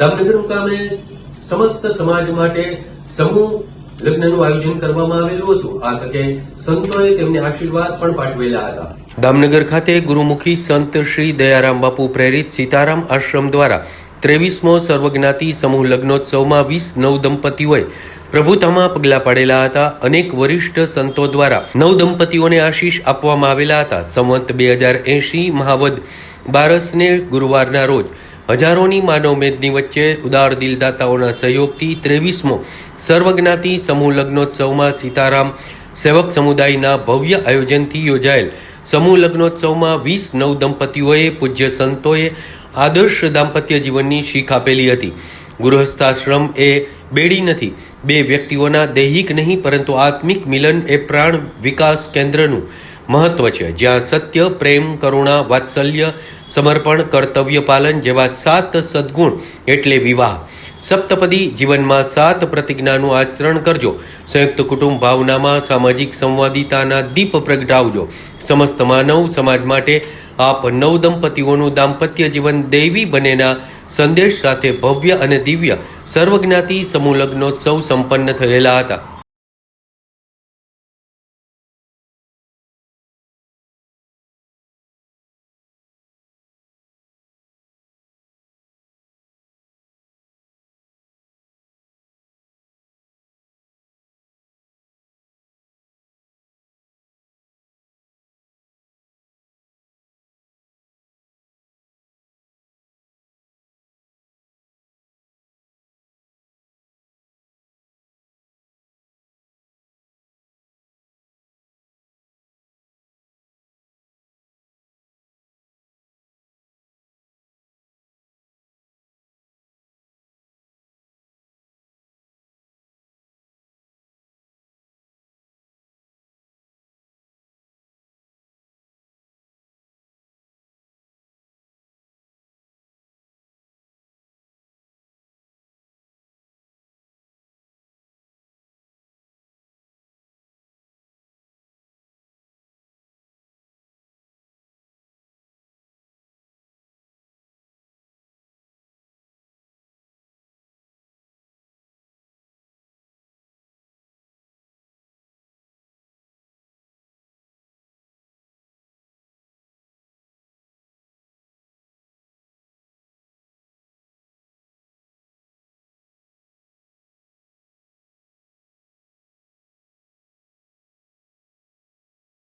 દામનગર મુકામે સમસ્ત સમાજ માટે સમૂહ લગ્નનું આયોજન કરવામાં આવેલું હતું. આ તકે સંતોએ તેમને આશીર્વાદ પણ પાઠવેલા હતા. દામનગર ખાતે ગુરુમુખી સંત શ્રી દયારામ બાપુ પ્રેરિત સીતારામ આશ્રમ દ્વારા ત્રેવીસમો સર્વજ્ઞાતિ સમૂહ લગ્નોત્સવમાં વીસ નવ દંપતીઓએ પ્રભુતામાં પગલાં પાડેલા હતા. અનેક વરિષ્ઠ સંતો દ્વારા નવ દંપતીઓને આશીષ આપવામાં આવેલા હતા. સંવંત બે હજાર એંશી મહાવદ બારસને ગુરુવારના રોજ હજારોની માનવ મેદની વચ્ચે ઉદાર દિલદાતાઓના સહયોગથી ત્રેવીસમો સર્વજ્ઞાતિ સમૂહ લગ્નોત્સવમાં સીતારામ સેવક સમુદાયના ભવ્ય આયોજનથી યોજાયેલ. સમૂહ લગ્નોત્સવમાં વીસ નવ દંપતીઓએ પૂજ્ય સંતોએ આદર્શ દાંપત્ય જીવનની શીખ આપેલી હતી. ગૃહસ્થાશ્રમ એ બેડી નથી, બે વ્યક્તિઓના દૈહિક નહીં, પરંતુ આત્મિક મિલન એ પ્રાણ વિકાસ કેન્દ્રનું મહત્વ છે. જ્યાં સત્ય, પ્રેમ, કરુણા, વાત્સલ્ય સમર્પણ, કર્તવ્ય પાલન જેવા સાત સદ્ગુણ એટલે વિવાહ. સપ્તપદી જીવનમાં સાત પ્રતિજ્ઞાનું આચરણ કરજો. સંયુક્ત કુટુંબ ભાવનામાં સામાજિક સંવાદિતાના દીપ પ્રગટાવજો. સમસ્ત માનવ સમાજ માટે આપ નવ દંપતીઓનું દાંપત્ય જીવન દૈવી બનેના સંદેશ સાથે ભવ્ય અને દિવ્ય સર્વજ્ઞાતિ સમૂહ લગ્નોત્સવ સંપન્ન થયેલા હતા.